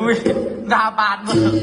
อุ้ยดาบานเบอร์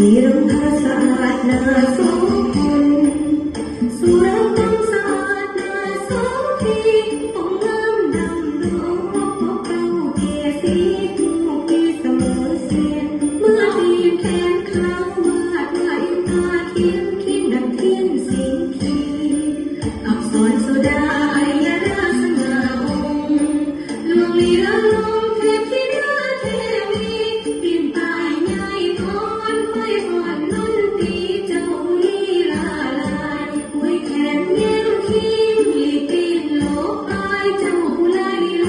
สีรุ้งผ้าสะอาดนาสองคนสุรต้องสะอาดนาสองทีผมงามดำดงพพราเกียสีผูกีเสมอเสียเมื่อทีมแทนคราววาดวาดตาเทียม